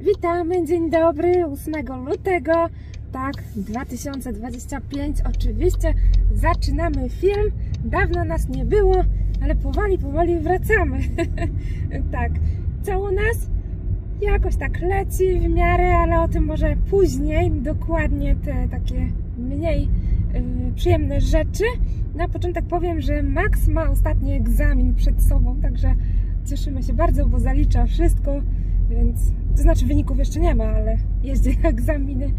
Witamy, dzień dobry, 8 lutego, tak, 2025, oczywiście zaczynamy film, dawno nas nie było, ale powoli, powoli wracamy, tak, co u nas? Jakoś tak leci w miarę, ale o tym może później, dokładnie te takie mniej y, przyjemne rzeczy. Na początek powiem, że Max ma ostatni egzamin przed sobą, także cieszymy się bardzo, bo zalicza wszystko, więc to znaczy wyników jeszcze nie ma, ale jeździ egzaminy,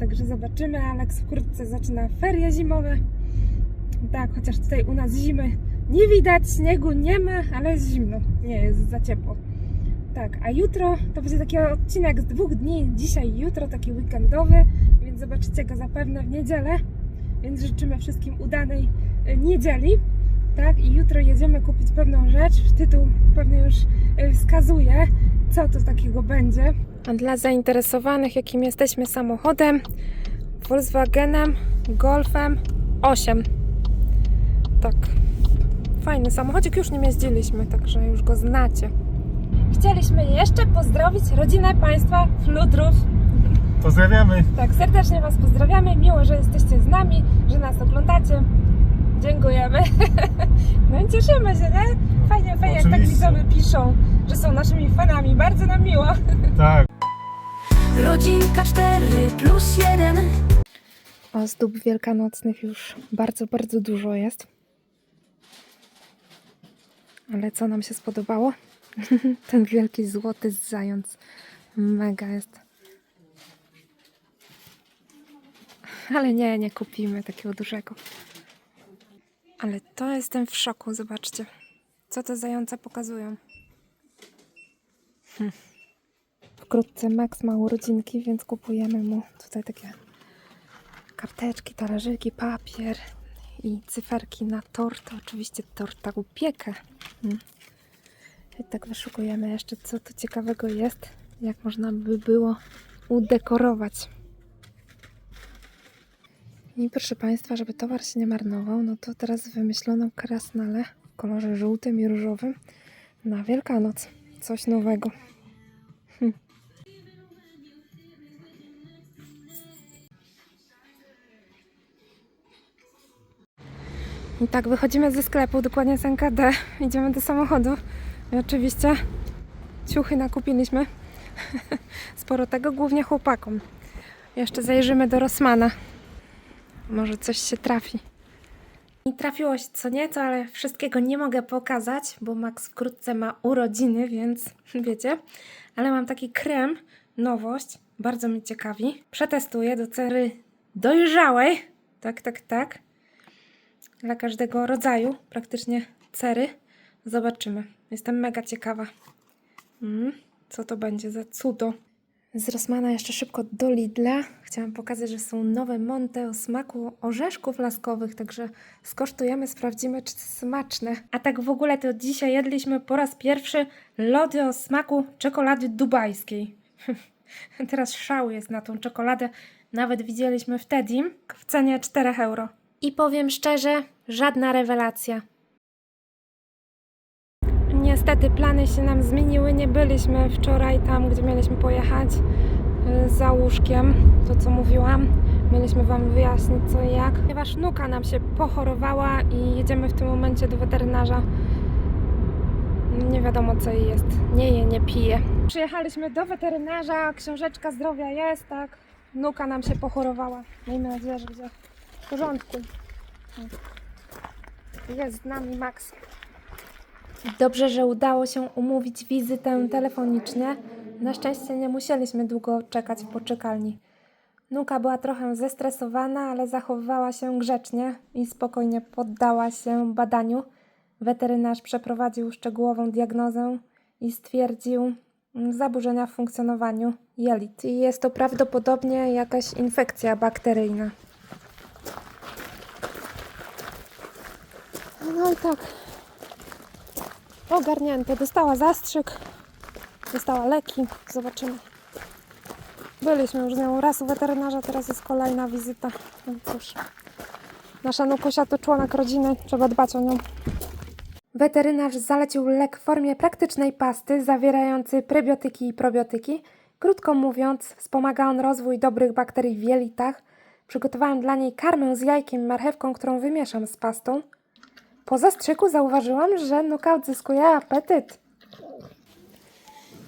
także zobaczymy. Alex wkrótce zaczyna ferie zimowe. Tak, chociaż tutaj u nas zimy nie widać, śniegu nie ma, ale jest zimno, nie jest za ciepło. Tak, a jutro to będzie taki odcinek z dwóch dni, dzisiaj jutro, taki weekendowy, więc zobaczycie go zapewne w niedzielę. Więc życzymy wszystkim udanej y, niedzieli. Tak, i jutro jedziemy kupić pewną rzecz. Tytuł pewnie już y, wskazuje, co to takiego będzie. A dla zainteresowanych, jakim jesteśmy samochodem, Volkswagenem Golfem 8. Tak, fajny samochodzik, już nim jeździliśmy, także już go znacie. Chcieliśmy jeszcze pozdrowić rodzinę państwa Fludrów. Pozdrawiamy. Tak, serdecznie Was pozdrawiamy. Miło, że jesteście z nami, że nas oglądacie. Dziękujemy. No i cieszymy się, nie? Fajnie, fajnie, jak tak Oczywiście. widzowie piszą, że są naszymi fanami. Bardzo nam miło. Tak. Rodzinka 4 plus 1 Ozdób wielkanocnych już bardzo, bardzo dużo jest. Ale co nam się spodobało? Ten wielki złoty zając. Mega jest. Ale nie, nie kupimy takiego dużego. Ale to jestem w szoku, zobaczcie. Co te zające pokazują. Wkrótce Max ma urodzinki, więc kupujemy mu tutaj takie karteczki, talerzyki, papier i cyferki na tort. Oczywiście tort tak upiekę. Mm. I tak wyszukujemy jeszcze, co tu ciekawego jest, jak można by było udekorować. I proszę Państwa, żeby towar się nie marnował, no to teraz wymyślono krasnale w kolorze żółtym i różowym na Wielkanoc. Coś nowego. I tak wychodzimy ze sklepu, dokładnie z NKD. Idziemy do samochodu. I oczywiście ciuchy nakupiliśmy. Sporo tego, głównie chłopakom. Jeszcze zajrzymy do Rossmana. Może coś się trafi. I trafiło się co nieco, ale wszystkiego nie mogę pokazać, bo Max wkrótce ma urodziny, więc wiecie. Ale mam taki krem, nowość, bardzo mnie ciekawi. Przetestuję do cery dojrzałej. Tak, tak, tak dla każdego rodzaju praktycznie cery. Zobaczymy. Jestem mega ciekawa. Mm, co to będzie za cudo. Z Rossmana jeszcze szybko do Lidla. Chciałam pokazać, że są nowe monte o smaku orzeszków laskowych, także skosztujemy, sprawdzimy, czy smaczne. A tak w ogóle to dzisiaj jedliśmy po raz pierwszy lody o smaku czekolady dubajskiej. Teraz szał jest na tą czekoladę. Nawet widzieliśmy wtedy w cenie 4 euro. I powiem szczerze, żadna rewelacja. Niestety plany się nam zmieniły. Nie byliśmy wczoraj tam, gdzie mieliśmy pojechać y, za łóżkiem. To co mówiłam. Mieliśmy Wam wyjaśnić co i jak. Ponieważ nuka nam się pochorowała i jedziemy w tym momencie do weterynarza. Nie wiadomo co jej jest. Nie je, nie pije. Przyjechaliśmy do weterynarza. Książeczka zdrowia jest, tak. Nuka nam się pochorowała. Miejmy nadzieję, że będzie w porządku. Jest z nami Max. Dobrze, że udało się umówić wizytę telefonicznie. Na szczęście nie musieliśmy długo czekać w poczekalni. Nuka była trochę zestresowana, ale zachowywała się grzecznie i spokojnie poddała się badaniu. Weterynarz przeprowadził szczegółową diagnozę i stwierdził mm, zaburzenia w funkcjonowaniu jelit. I jest to prawdopodobnie jakaś infekcja bakteryjna. No i tak. Ogarnięte. Dostała zastrzyk. Dostała leki. Zobaczymy. Byliśmy już z nią raz u weterynarza, teraz jest kolejna wizyta. No cóż. Nasza Nukusia to członek rodziny, trzeba dbać o nią. Weterynarz zalecił lek w formie praktycznej pasty zawierający prebiotyki i probiotyki, Krótko mówiąc, wspomaga on rozwój dobrych bakterii w jelitach. Przygotowałam dla niej karmę z jajkiem i marchewką, którą wymieszam z pastą. Po zastrzyku zauważyłam, że Knockout zyskuje apetyt.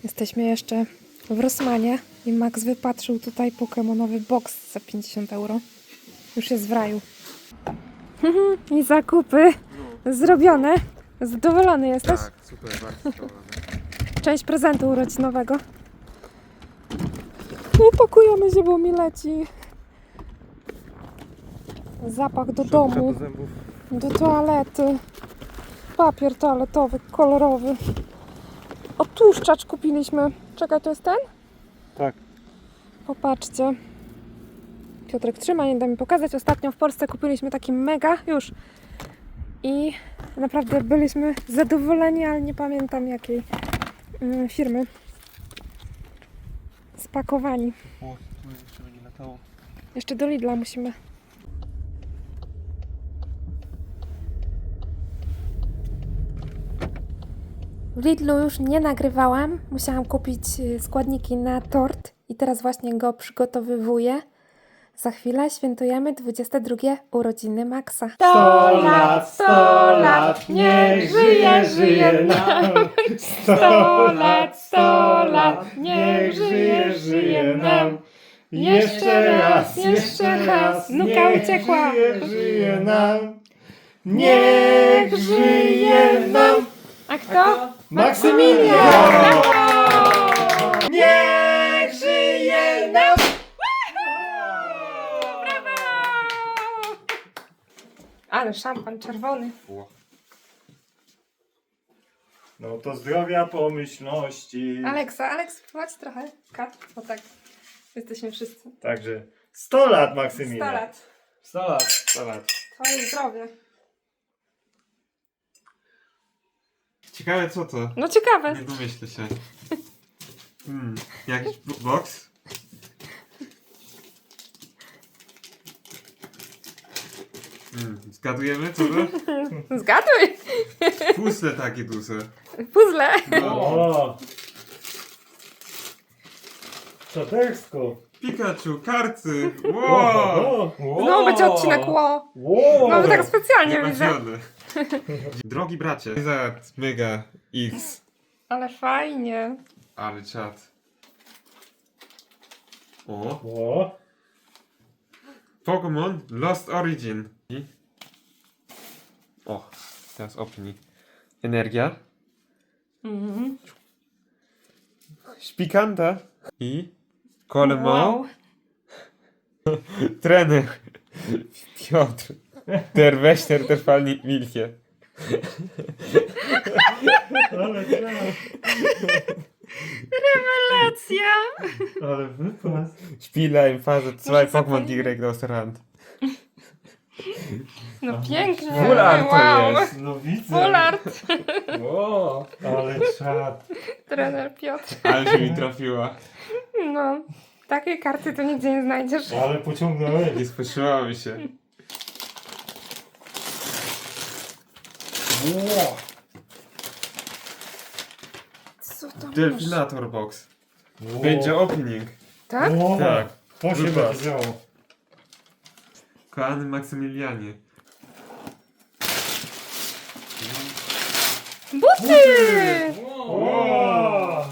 Jesteśmy jeszcze w Rossmanie i Max wypatrzył tutaj pokemonowy box za 50 euro. Już jest w raju. I zakupy zrobione. Zadowolony jesteś? Tak, super, bardzo zadowolony. Część prezentu urodzinowego. I pakujemy się, bo mi leci. Zapach do domu, do zębów. Do toalety. Papier toaletowy, kolorowy. Otłuszczacz kupiliśmy. Czekaj, to jest ten? Tak. Popatrzcie. Piotrek trzyma, nie da mi pokazać. Ostatnio w Polsce kupiliśmy taki mega, już. I naprawdę byliśmy zadowoleni, ale nie pamiętam jakiej mm, firmy. Spakowani. O, tu jeszcze będzie latało. Jeszcze do Lidla musimy. W Lidlu już nie nagrywałam. Musiałam kupić y, składniki na tort i teraz właśnie go przygotowywuję. Za chwilę świętujemy 22 urodziny Maxa. 100 lat, 100 lat, niech żyje, żyje nam. 100 lat, 100 lat, niech żyje, żyje nam. Jeszcze raz, jeszcze raz, Nuka niech uciekła. żyje, żyje nam. Niech żyje nam. A kto? Maksymilian! Niech żyje nam. Ale szampan czerwony. No to zdrowia, pomyślności. Aleksa, Aleks, chodź trochę. Kat, o tak. Jesteśmy wszyscy. Także 100 lat 100 Maksymilian. lat. 100 lat. 100 lat. Twoje zdrowie. Ciekawe co to? No ciekawe. Nie domyślę się. Hmm, jakiś bo- box? Hmm, zgadujemy co to? Zgaduj. Puzzle takie duże. Puzzle. No. O! Czatersko. Pikachu, karty! Wow! No będzie odcinek ło. Wow! Mamy tak specjalnie widzę. Drogi bracie, za Mega X. Ale fajnie. Ale czad. O, O! Pokémon Lost Origin. I... O, teraz opnij. Energia. Mhm. Śpikanta. I... Kolemą. Wow. Trener. Piotr. Der Wächter der. Ale czad. Rewelacja. Ale wypas. Spieler im Phase 2 Muszę Pokémon direkt aus der Hand. No pięknie. Full art to wow. jest. No widzę. Full art. O! Ale czad. Trener Piotr. Ale się mi trafiła. No. Takiej karty to nigdzie nie znajdziesz. Ale pociągnąłeś. Nie spodziewałem się. Wow. Co masz? Delfinator Box. Będzie opening. Tak? O, Tak. To się Wypas. będzie działo. Kochany Maksymilianie. Buty! Wow.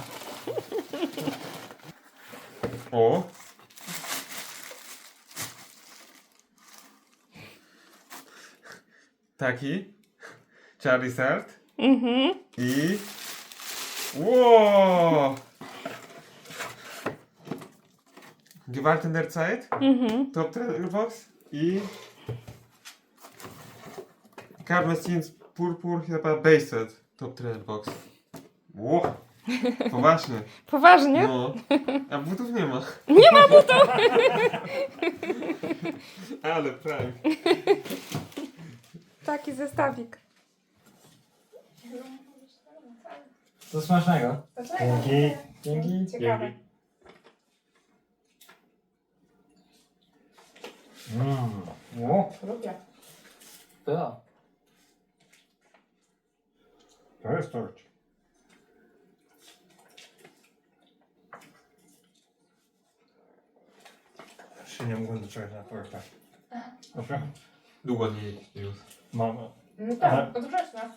O! Taki. Charizard. Mhm. I... Wow! Gewalt in der Zeit. Mhm. Top Trainer Box. I... Karmesins Purpur chyba Based. Top Trainer Box. Wow! Poważnie. Poważnie? No. A butów nie ma. Nie ma butów! Ale prank. Taki zestawik. Do smacznego. Dzięki. Dzięki. Ciekawe. Dzięki. Mm. O, Lubię. Była. to jest torć. Nie mogłem doczekać na torta. Dobra? Długo nie już. Mama. No tak, tak, od września.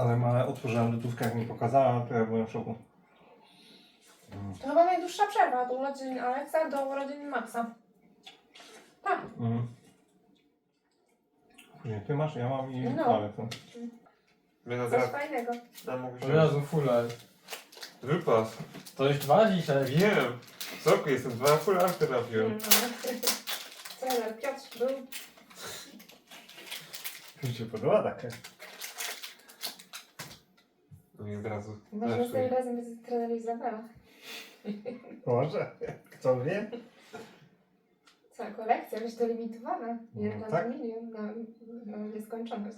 Ale mamę otworzyłem lodówkę, jak mi pokazała, to ja byłem w szoku. To chyba najdłuższa przerwa od urodzin Aleksa do urodzin Maxa. Tak. Mhm. Później ty masz, ja mam i No. ale to. My na Coś fajnego. tam mogę Od razu fuller. Wypas. To już dwa dzisiaj. Wiem. W soku jestem, dwa full after No. Trener Piotr był. Mi się podoba takie. No i od razu. Może następnym razem będzie trener Izabela. Może? Kto wie? Cała kolekcja, wiesz, to limitowana. No Jedna tak. na milion, na, na nieskończoność.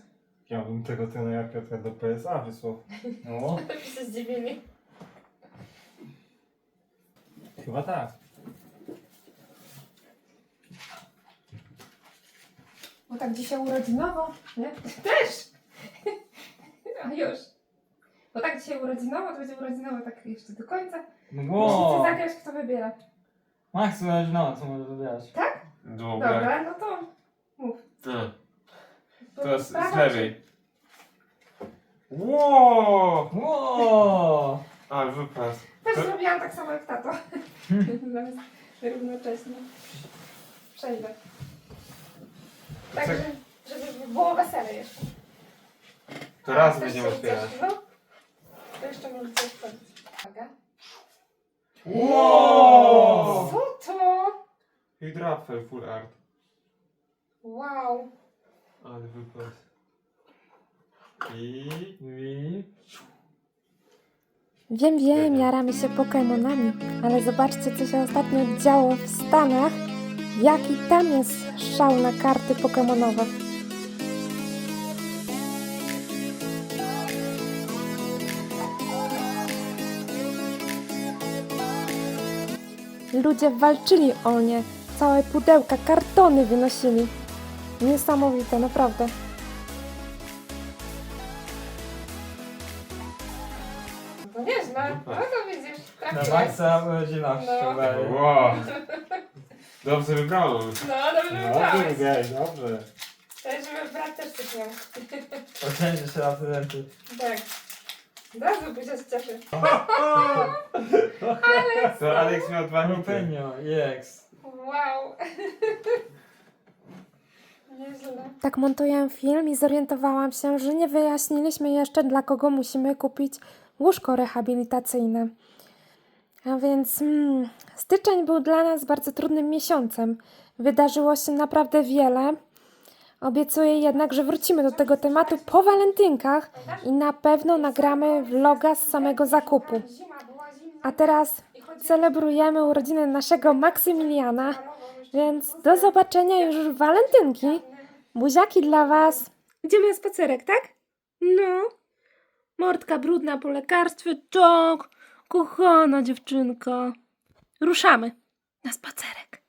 Ja bym tego trenera Piotra do PSA wysłał. No. Wszyscy zdziwieni. Chyba tak. Bo tak dzisiaj urodzinowo, nie? Też! A już. Bo tak dzisiaj urodzinowo, to będzie urodzinowo tak jeszcze do końca. No Musicie wow. zagrać, kto wybiera. Max, no, co może wybierać? Tak? Dobra. Dobra, no to mów. A, Bo to z, z sprawa, lewej. Wow. Ale wypas. Też To- zrobiłam tak samo jak tato. Zamiast równocześnie. Przejdę. Także, żeby było wesele jeszcze. To raz Też będziemy się otwierać. coś- No. To jeszcze możecie wchodzić. Uwaga. Wow! Co to? Hydrapfel full art. Wow. Ale wypas. I... I... Wiem, wiem, jaramy się Pokemonami, ale zobaczcie, co się ostatnio działo w Stanach. Jaki tam jest szał na karty Pokemonowe. Ludzie walczyli o nie. Całe pudełka, kartony wynosili. Niesamowite, naprawdę. No nieźle, no to widzisz, Na Maxa urodzina w No. Szubej. Wow! Dobrze wybrałem. No, dobrze Dobrze, wybrałeś. wygrałeś, dobrze. Też żeby brat też coś miał. Oczędzie się na prezenty. Tak. Od razu Buzia się cieszy. To Alex miał dwa hity. Jeks. Wow. Nieźle. Tak montuję film i zorientowałam się, że nie wyjaśniliśmy jeszcze, dla kogo musimy kupić łóżko rehabilitacyjne. A więc mm, styczeń był dla nas bardzo trudnym miesiącem. Wydarzyło się naprawdę wiele. Obiecuję jednak, że wrócimy do tego tematu po walentynkach i na pewno nagramy vloga z samego zakupu. A teraz celebrujemy urodziny naszego Maksymiliana, więc do zobaczenia już w walentynki. Buziaki dla Was. Idziemy na spacerek, tak? No. Mordka brudna po lekarstwie, tak. Kochana dziewczynka. Ruszamy na spacerek.